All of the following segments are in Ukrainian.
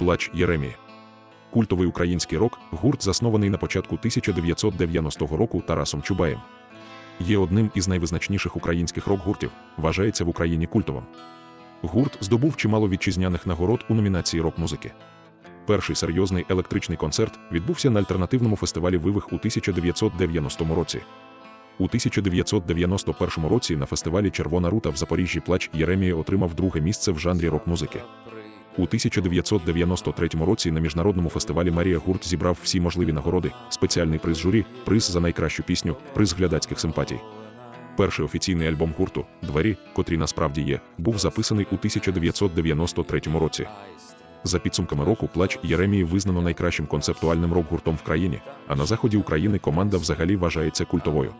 Плач Єремії. Культовий український рок гурт заснований на початку 1990 року Тарасом Чубаєм. Є одним із найвизначніших українських рок-гуртів, вважається в Україні культовим. Гурт здобув чимало вітчизняних нагород у номінації рок-музики. Перший серйозний електричний концерт відбувся на альтернативному фестивалі Вивих у 1990 році. У 1991 році на фестивалі Червона рута в Запоріжжі Плач Єремії отримав друге місце в жанрі рок-музики. У 1993 році на міжнародному фестивалі Марія Гурт зібрав всі можливі нагороди, спеціальний приз журі, приз за найкращу пісню, приз глядацьких симпатій. Перший офіційний альбом гурту Двері, котрі насправді є, був записаний у 1993 році. За підсумками року плач Єремії визнано найкращим концептуальним рок-гуртом в країні, а на заході України команда взагалі вважається культовою.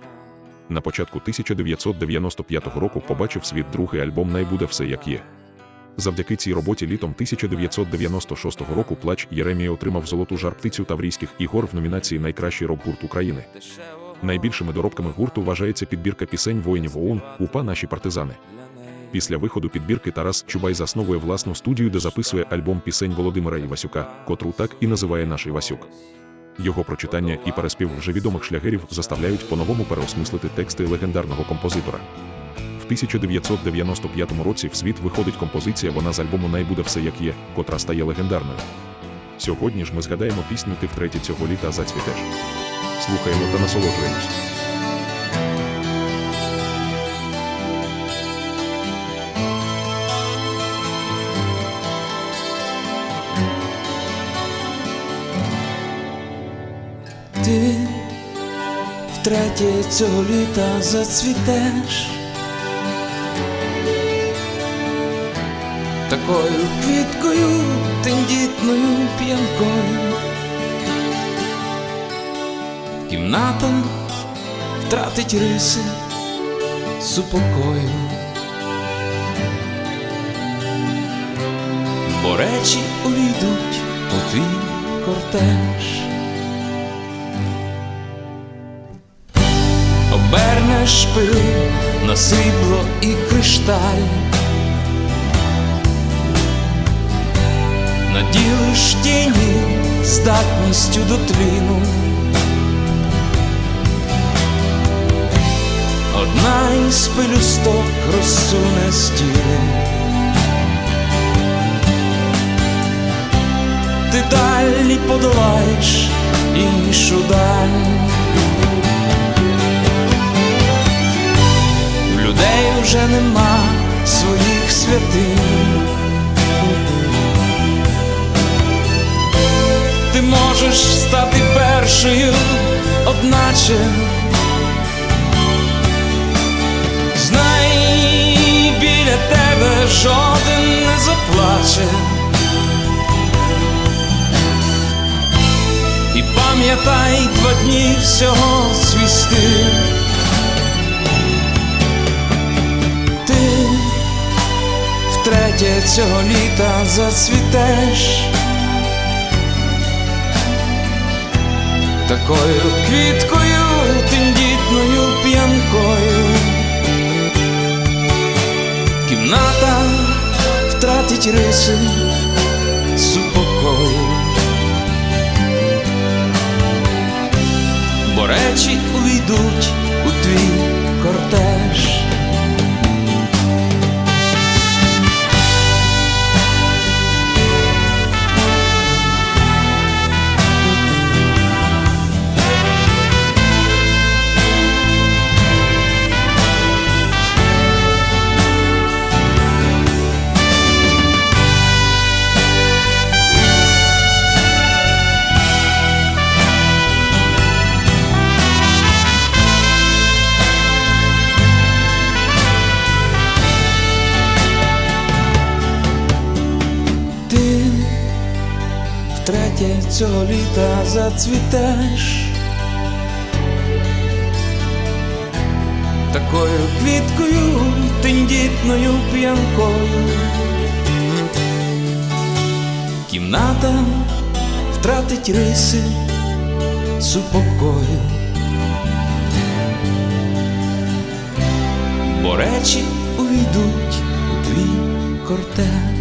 На початку 1995 року побачив світ другий альбом Най буде все як є. Завдяки цій роботі літом 1996 року плач Єремії отримав золоту жар-птицю Таврійських ігор в номінації Найкращий рок-гурт України. Найбільшими доробками гурту вважається підбірка пісень воїнів ОУН УПА Наші партизани. Після виходу підбірки Тарас Чубай засновує власну студію, де записує альбом пісень Володимира Івасюка, котру так і називає наш Івасюк. Його прочитання і переспів вже відомих шлягерів заставляють по-новому переосмислити тексти легендарного композитора. В 1995 році в світ виходить композиція Вона з альбому Най буде все як є, котра стає легендарною. Сьогодні ж ми згадаємо пісню Ти втретє цього літа зацвітеш. Слухаємо та насолоджуємось. Ти втретє цього літа зацвітеш такою квіткою, тендітною п'янкою. Кімната втратить риси супокою. Бо речі увійдуть у твій кортеж. Обернеш пил на срібло і кришталь, наділиш тіні здатністю до тліну. Одна із пелюсток розсуне стіни. Ти далі подолаєш іншу даль. В людей уже нема своїх святинь. Можеш стати першою, одначе. Знай, біля тебе жоден не заплаче. І пам'ятай два дні всього свій стиль. Ти втретє цього літа зацвітеш такою квіткою, тендітною п'янкою. Кімната втратить риси супокою. Бо речі увійдуть у твій кортеж. Втретє цього літа зацвітеш такою квіткою, тендітною п'янкою. Кімната втратить риси супокою. Бо речі увійдуть у твій кортеж.